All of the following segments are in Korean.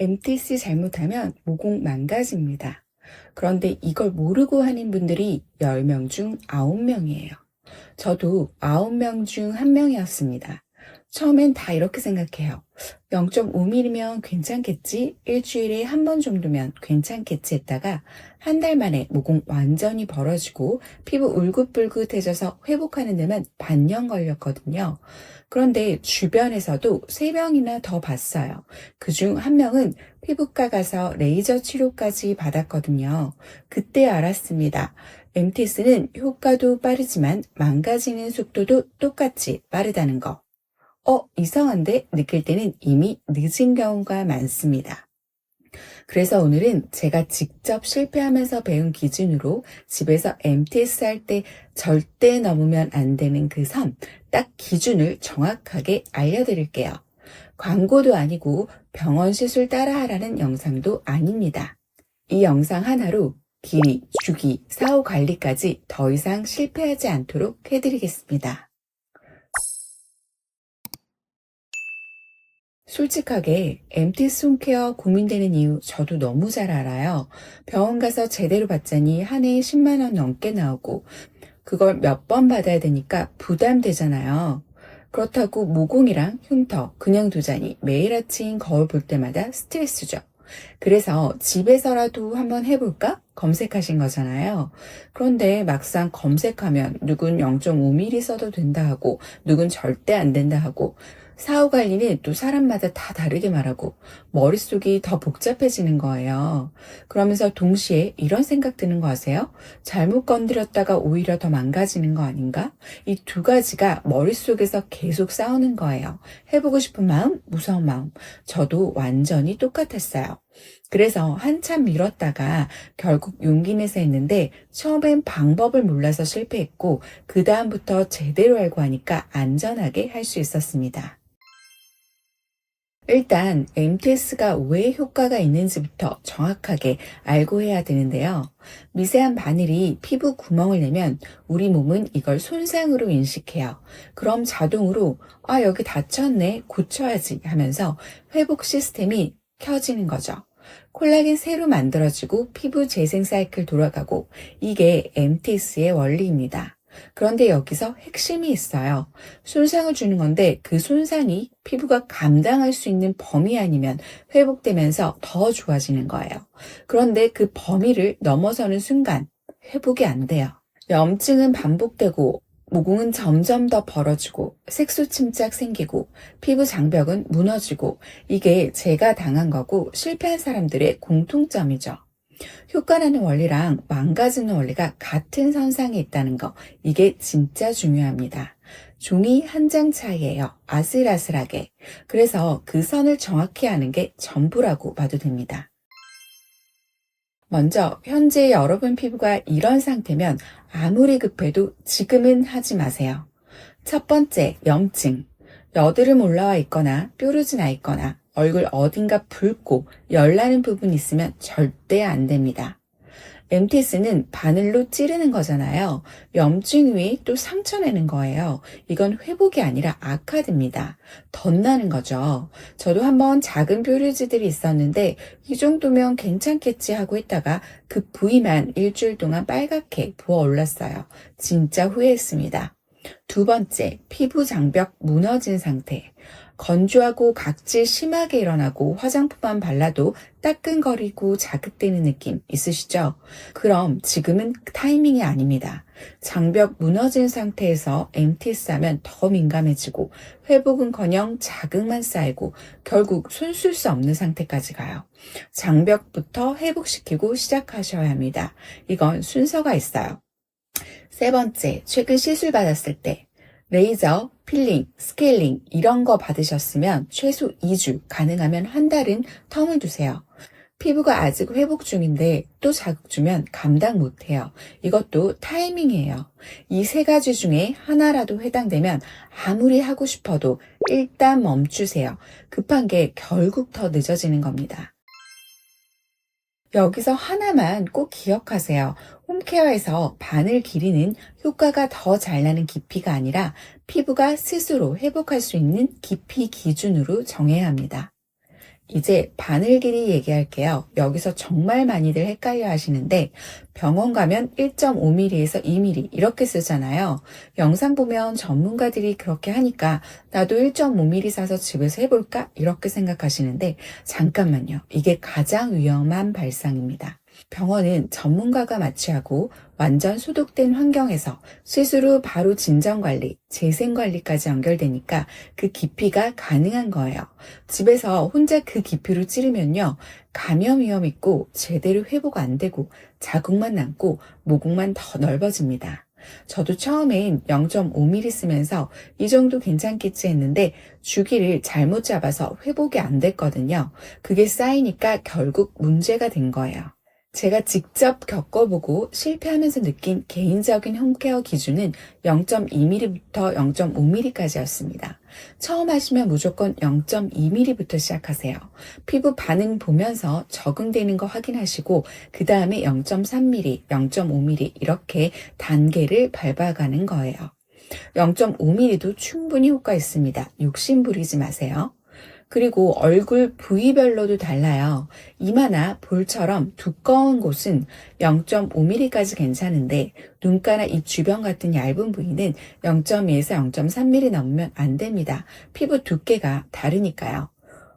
MTC 잘못하면 모공 망가집니다. 그런데 이걸 모르고 하는 분들이 10명 중 9명이에요. 저도 9명 중 1명이었습니다. 처음엔 다 이렇게 생각해요. 0.5mm면 괜찮겠지? 일주일에 한 번 정도면 괜찮겠지 했다가 한 달 만에 모공 완전히 벌어지고 피부 울긋불긋해져서 회복하는 데만 반년 걸렸거든요. 그런데 주변에서도 3명이나 더 봤어요. 그중 한 명은 피부과 가서 레이저 치료까지 받았거든요. 그때 알았습니다. MTS는 효과도 빠르지만 망가지는 속도도 똑같이 빠르다는 거. 어, 이상한데 느낄 때는 이미 늦은 경우가 많습니다. 그래서 오늘은 제가 직접 실패하면서 배운 기준으로 집에서 MTS 할 때 절대 넘으면 안 되는 그 선, 딱 기준을 정확하게 알려드릴게요. 광고도 아니고 병원 시술 따라하라는 영상도 아닙니다. 이 영상 하나로 길이, 주기, 사후 관리까지 더 이상 실패하지 않도록 해드리겠습니다. 솔직하게 MT 손케어 고민되는 이유 저도 너무 잘 알아요. 병원 가서 제대로 받자니 한 해에 10만원 넘게 나오고 그걸 몇 번 받아야 되니까 부담되잖아요. 그렇다고 모공이랑 흉터 그냥 두자니 매일 아침 거울 볼 때마다 스트레스죠. 그래서 집에서라도 한번 해볼까? 검색하신 거잖아요. 그런데 막상 검색하면 누군 0.5mm 써도 된다 하고 누군 절대 안 된다 하고 사후 관리는 또 사람마다 다 다르게 말하고 머릿속이 더 복잡해지는 거예요. 그러면서 동시에 이런 생각 드는 거 아세요? 잘못 건드렸다가 오히려 더 망가지는 거 아닌가? 이 두 가지가 머릿속에서 계속 싸우는 거예요. 해보고 싶은 마음, 무서운 마음. 저도 완전히 똑같았어요. 그래서 한참 미뤘다가 결국 용기 내서 했는데 처음엔 방법을 몰라서 실패했고 그 다음부터 제대로 알고 하니까 안전하게 할 수 있었습니다. 일단 MTS가 왜 효과가 있는지부터 정확하게 알고 해야 되는데요. 미세한 바늘이 피부 구멍을 내면 우리 몸은 이걸 손상으로 인식해요. 그럼 자동으로 아 여기 다쳤네 고쳐야지 하면서 회복 시스템이 켜지는 거죠. 콜라겐 새로 만들어지고 피부 재생 사이클 돌아가고 이게 MTS의 원리입니다. 그런데 여기서 핵심이 있어요. 손상을 주는 건데 그 손상이 피부가 감당할 수 있는 범위 아니면 회복되면서 더 좋아지는 거예요. 그런데 그 범위를 넘어서는 순간 회복이 안 돼요. 염증은 반복되고 모공은 점점 더 벌어지고 색소 침착 생기고 피부 장벽은 무너지고 이게 제가 당한 거고 실패한 사람들의 공통점이죠. 효과라는 원리랑 망가지는 원리가 같은 선상에 있다는 거, 이게 진짜 중요합니다. 종이 한 장 차이예요. 아슬아슬하게. 그래서 그 선을 정확히 아는 게 전부라고 봐도 됩니다. 먼저 현재 여러분 피부가 이런 상태면 아무리 급해도 지금은 하지 마세요. 첫 번째, 염증. 여드름 올라와 있거나 뾰루지 나 있거나 얼굴 어딘가 붉고 열나는 부분 있으면 절대 안 됩니다. MTS는 바늘로 찌르는 거잖아요. 염증 위에 또 상처 내는 거예요. 이건 회복이 아니라 악화됩니다. 덧나는 거죠. 저도 한번 작은 뾰루지들이 있었는데 이 정도면 괜찮겠지 하고 있다가 그 부위만 일주일 동안 빨갛게 부어 올랐어요. 진짜 후회했습니다. 두 번째, 피부 장벽 무너진 상태. 건조하고 각질 심하게 일어나고 화장품만 발라도 따끈거리고 자극되는 느낌 있으시죠? 그럼 지금은 타이밍이 아닙니다. 장벽 무너진 상태에서 MTS 하면 더 민감해지고 회복은커녕 자극만 쌓이고 결국 손쓸 수 없는 상태까지 가요. 장벽부터 회복시키고 시작하셔야 합니다. 이건 순서가 있어요. 세 번째, 최근 시술 받았을 때 레이저, 필링, 스케일링 이런 거 받으셨으면 최소 2주, 가능하면 한 달은 텀을 두세요. 피부가 아직 회복 중인데 또 자극 주면 감당 못해요. 이것도 타이밍이에요. 이 세 가지 중에 하나라도 해당되면 아무리 하고 싶어도 일단 멈추세요. 급한 게 결국 더 늦어지는 겁니다. 여기서 하나만 꼭 기억하세요. 홈케어에서 바늘 길이는 효과가 더 잘 나는 깊이가 아니라 피부가 스스로 회복할 수 있는 깊이 기준으로 정해야 합니다. 이제 바늘 길이 얘기할게요. 여기서 정말 많이들 헷갈려 하시는데 병원 가면 1.5mm에서 2mm 이렇게 쓰잖아요. 영상 보면 전문가들이 그렇게 하니까 나도 1.5mm 사서 집에서 해볼까? 이렇게 생각하시는데 잠깐만요. 이게 가장 위험한 발상입니다. 병원은 전문가가 마취하고 완전 소독된 환경에서 스스로 바로 진정관리, 재생관리까지 연결되니까 그 깊이가 가능한 거예요. 집에서 혼자 그 깊이로 찌르면요. 감염 위험 있고 제대로 회복 안 되고 자국만 남고 모공만 더 넓어집니다. 저도 처음엔 0.5mm 쓰면서 이 정도 괜찮겠지 했는데 주기를 잘못 잡아서 회복이 안 됐거든요. 그게 쌓이니까 결국 문제가 된 거예요. 제가 직접 겪어보고 실패하면서 느낀 개인적인 홈케어 기준은 0.2mm부터 0.5mm까지였습니다. 처음 하시면 무조건 0.2mm부터 시작하세요. 피부 반응 보면서 적응되는 거 확인하시고 그 다음에 0.3mm, 0.5mm 이렇게 단계를 밟아가는 거예요. 0.5mm도 충분히 효과 있습니다. 욕심 부리지 마세요. 그리고 얼굴 부위별로도 달라요. 이마나 볼처럼 두꺼운 곳은 0.5mm까지 괜찮은데 눈가나 입 주변 같은 얇은 부위는 0.2에서 0.3mm 넘으면 안 됩니다. 피부 두께가 다르니까요.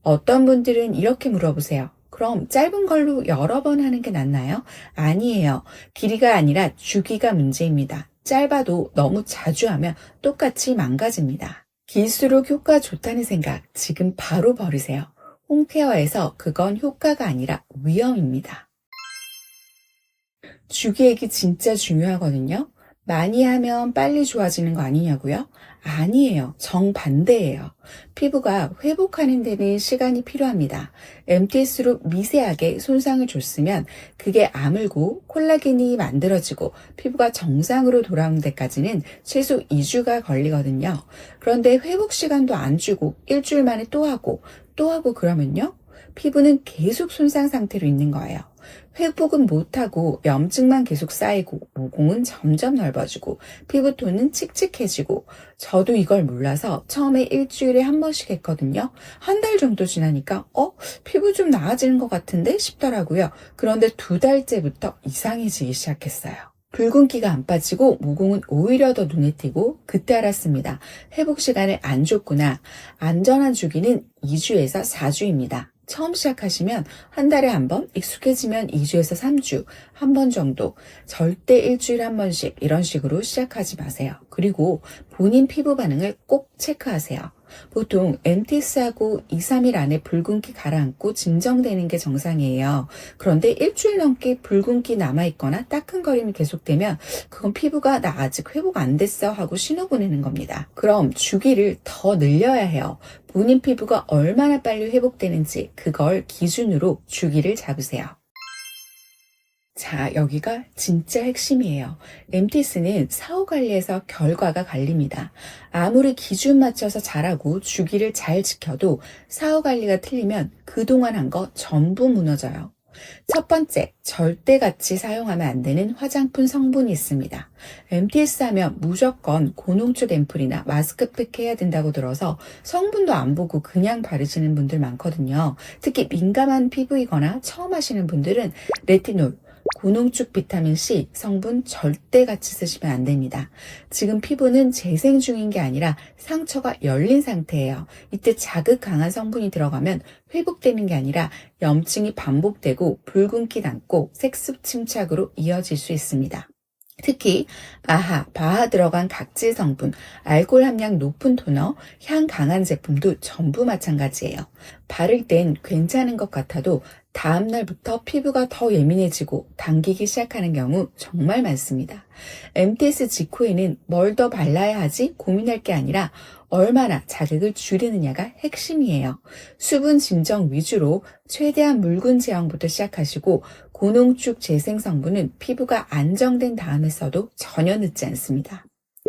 어떤 분들은 이렇게 물어보세요. 그럼 짧은 걸로 여러 번 하는 게 낫나요? 아니에요. 길이가 아니라 주기가 문제입니다. 짧아도 너무 자주 하면 똑같이 망가집니다. 길수록 효과 좋다는 생각 지금 바로 버리세요. 홈케어에서 그건 효과가 아니라 위험입니다. 주기액이 진짜 중요하거든요. 많이 하면 빨리 좋아지는 거 아니냐고요? 아니에요. 정반대예요. 피부가 회복하는 데는 시간이 필요합니다. MTS로 미세하게 손상을 줬으면 그게 아물고 콜라겐이 만들어지고 피부가 정상으로 돌아오는 데까지는 최소 2주가 걸리거든요. 그런데 회복 시간도 안 주고 일주일 만에 또 하고 또 하고 그러면요. 피부는 계속 손상 상태로 있는 거예요. 회복은 못하고 염증만 계속 쌓이고 모공은 점점 넓어지고 피부톤은 칙칙해지고 저도 이걸 몰라서 처음에 일주일에 한 번씩 했거든요. 한 달 정도 지나니까 어? 피부 좀 나아지는 것 같은데 싶더라고요. 그런데 두 달째부터 이상해지기 시작했어요. 붉은기가 안 빠지고 모공은 오히려 더 눈에 띄고 그때 알았습니다. 회복 시간을 안 줬구나. 안전한 주기는 2주에서 4주입니다. 처음 시작하시면 한 달에 한 번, 익숙해지면 2주에서 3주, 한 번 정도, 절대 일주일에 한 번씩 이런 식으로 시작하지 마세요. 그리고 본인 피부 반응을 꼭 체크하세요. 보통 MTS하고 2, 3일 안에 붉은기 가라앉고 진정되는 게 정상이에요. 그런데 일주일 넘게 붉은기 남아있거나 따끔거림이 계속되면 그건 피부가 나 아직 회복 안 됐어 하고 신호 보내는 겁니다. 그럼 주기를 더 늘려야 해요. 본인 피부가 얼마나 빨리 회복되는지 그걸 기준으로 주기를 잡으세요. 자, 여기가 진짜 핵심이에요. MTS는 사후 관리에서 결과가 갈립니다. 아무리 기준 맞춰서 잘하고 주기를 잘 지켜도 사후 관리가 틀리면 그동안 한 거 전부 무너져요. 첫 번째, 절대 같이 사용하면 안 되는 화장품 성분이 있습니다. MTS 하면 무조건 고농축 앰플이나 마스크팩 해야 된다고 들어서 성분도 안 보고 그냥 바르시는 분들 많거든요. 특히 민감한 피부이거나 처음 하시는 분들은 레티놀, 고농축 비타민C 성분 절대 같이 쓰시면 안 됩니다. 지금 피부는 재생 중인 게 아니라 상처가 열린 상태예요. 이때 자극 강한 성분이 들어가면 회복되는 게 아니라 염증이 반복되고 붉은기 남고 색습 침착으로 이어질 수 있습니다. 특히 아하, 바하 들어간 각질 성분, 알코올 함량 높은 토너, 향 강한 제품도 전부 마찬가지예요. 바를 땐 괜찮은 것 같아도 다음 날부터 피부가 더 예민해지고 당기기 시작하는 경우 정말 많습니다. MTS 직후에는 뭘 더 발라야 하지 고민할 게 아니라 얼마나 자극을 줄이느냐가 핵심이에요. 수분 진정 위주로 최대한 묽은 제형부터 시작하시고 고농축 재생 성분은 피부가 안정된 다음에 써도 전혀 늦지 않습니다.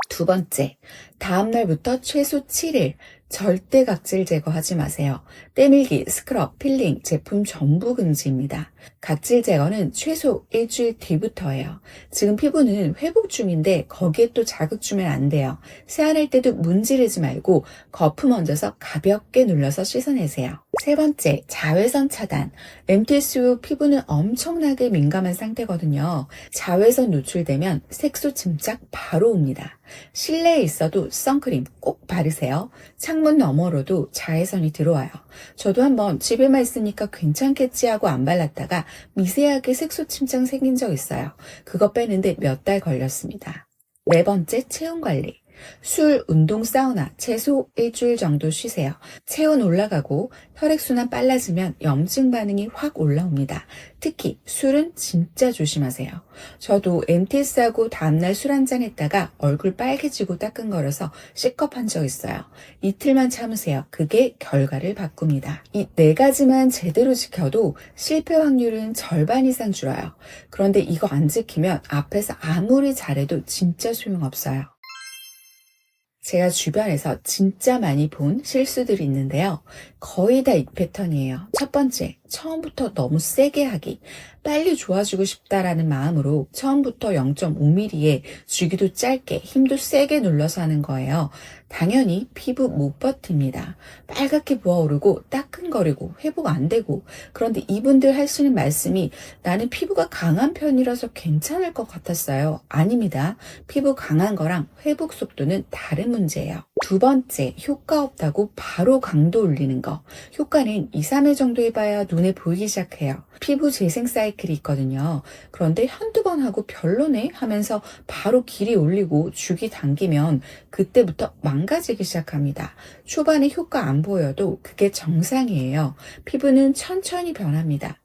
두 번째, 다음날부터 최소 7일, 절대 각질 제거하지 마세요. 때밀기, 스크럽, 필링, 제품 전부 금지입니다. 각질 제거는 최소 일주일 뒤부터예요. 지금 피부는 회복 중인데 거기에 또 자극 주면 안 돼요. 세안할 때도 문지르지 말고 거품 얹어서 가볍게 눌러서 씻어내세요. 세 번째, 자외선 차단. MTS 후 피부는 엄청나게 민감한 상태거든요. 자외선 노출되면 색소 침착 바로 옵니다. 실내에 있어도 선크림 꼭 바르세요. 창문 너머로도 자외선이 들어와요. 저도 한번 집에만 있으니까 괜찮겠지 하고 안 발랐다가 미세하게 색소 침착 생긴 적 있어요. 그거 빼는데 몇 달 걸렸습니다. 네 번째, 체온 관리. 술, 운동, 사우나 최소 일주일 정도 쉬세요. 체온 올라가고 혈액순환 빨라지면 염증 반응이 확 올라옵니다. 특히 술은 진짜 조심하세요. 저도 MTS하고 다음날 술 한 잔 했다가 얼굴 빨개지고 따끔거려서 C컵 한적 있어요. 이틀만 참으세요. 그게 결과를 바꿉니다. 이 네 가지만 제대로 지켜도 실패 확률은 절반 이상 줄어요. 그런데 이거 안 지키면 앞에서 아무리 잘해도 진짜 소용없어요. 제가 주변에서 진짜 많이 본 실수들이 있는데요. 거의 다 이 패턴이에요. 첫 번째, 처음부터 너무 세게 하기. 빨리 좋아지고 싶다라는 마음으로 처음부터 0.5mm에 주기도 짧게 힘도 세게 눌러서 하는 거예요. 당연히 피부 못 버팁니다. 빨갛게 부어오르고 따끔거리고 회복 안 되고 그런데 이분들 하시는 말씀이 나는 피부가 강한 편이라서 괜찮을 것 같았어요. 아닙니다. 피부 강한 거랑 회복 속도는 다른 문제예요. 두 번째, 효과 없다고 바로 강도 올리는 거. 효과는 2, 3일 정도 해봐야 눈에 보이기 시작해요. 피부 재생 사이클이 있거든요. 그런데 한두 번 하고 별로네 하면서 바로 길이 올리고 주기 당기면 그때부터 망가지기 시작합니다. 초반에 효과 안 보여도 그게 정상이에요. 피부는 천천히 변합니다.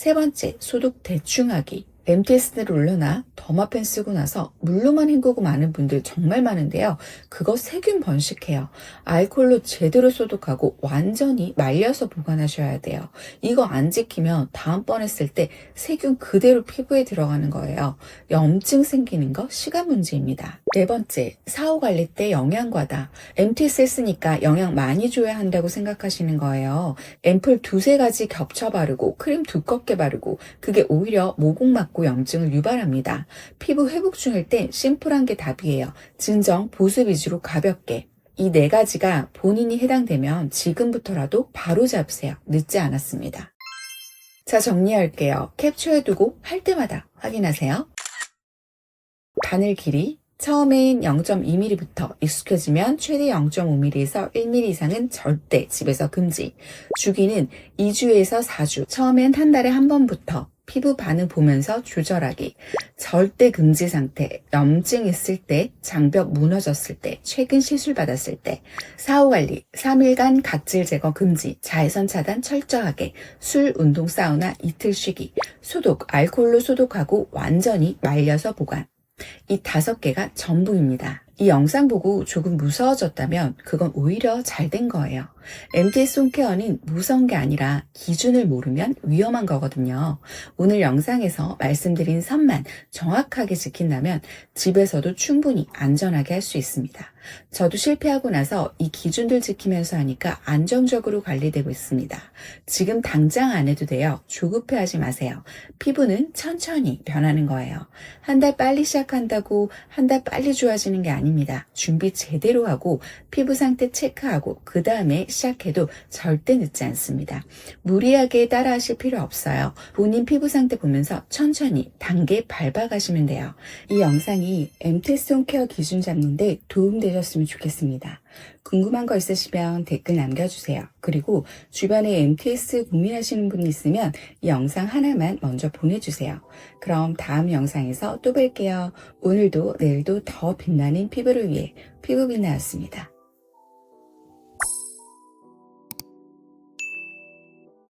세 번째, 소독 대충 하기. MTS를 올려놔 더마펜 쓰고 나서 물로만 헹구고 많은 분들 정말 많은데요. 그거 세균 번식해요. 알콜로 제대로 소독하고 완전히 말려서 보관하셔야 돼요. 이거 안 지키면 다음번에 쓸 때 세균 그대로 피부에 들어가는 거예요. 염증 생기는 거 시간 문제입니다. 네 번째, 사후 관리 때 영양 과다. MTS를 쓰니까 영양 많이 줘야 한다고 생각하시는 거예요. 앰플 두세 가지 겹쳐 바르고 크림 두껍게 바르고 그게 오히려 모공 막고 염증을 유발합니다. 피부 회복 중일 땐 심플한 게 답이에요. 진정 보습 위주로 가볍게. 이 네 가지가 본인이 해당되면 지금부터라도 바로 잡으세요. 늦지 않았습니다. 자, 정리할게요. 캡처해두고 할 때마다 확인하세요. 바늘 길이. 처음엔 0.2mm부터 익숙해지면 최대 0.5mm에서 1mm 이상은 절대 집에서 금지. 주기는 2주에서 4주. 처음엔 한 달에 한 번부터 피부 반응 보면서 조절하기. 절대 금지 상태. 염증 있을 때, 장벽 무너졌을 때, 최근 시술 받았을 때. 사후 관리. 3일간 각질 제거 금지. 자외선 차단 철저하게. 술, 운동, 사우나 이틀 쉬기. 소독. 알코올로 소독하고 완전히 말려서 보관. 이 다섯 개가 전부입니다. 이 영상 보고 조금 무서워졌다면 그건 오히려 잘 된 거예요. MTS 홈케어는 무서운 게 아니라 기준을 모르면 위험한 거거든요. 오늘 영상에서 말씀드린 선만 정확하게 지킨다면 집에서도 충분히 안전하게 할 수 있습니다. 저도 실패하고 나서 이 기준들 지키면서 하니까 안정적으로 관리되고 있습니다. 지금 당장 안 해도 돼요. 조급해 하지 마세요. 피부는 천천히 변하는 거예요. 한 달 빨리 시작한다고 한 달 빨리 좋아지는 게 아닙니다. 준비 제대로 하고 피부 상태 체크하고 그 다음에 시작해도 절대 늦지 않습니다. 무리하게 따라 하실 필요 없어요. 본인 피부 상태 보면서 천천히 단계 밟아가시면 돼요. 이 영상이 MTS 홈케어 기준 잡는데 도움되셨 으면 좋겠습니다. 궁금한 거 있으시면 댓글 남겨주세요. 그리고 주변에 MTS 고민하시는 분 있으면 이 영상 하나만 먼저 보내주세요. 그럼 다음 영상에서 또 뵐게요. 오늘도 내일도 더 빛나는 피부를 위해 피부빛나였습니다.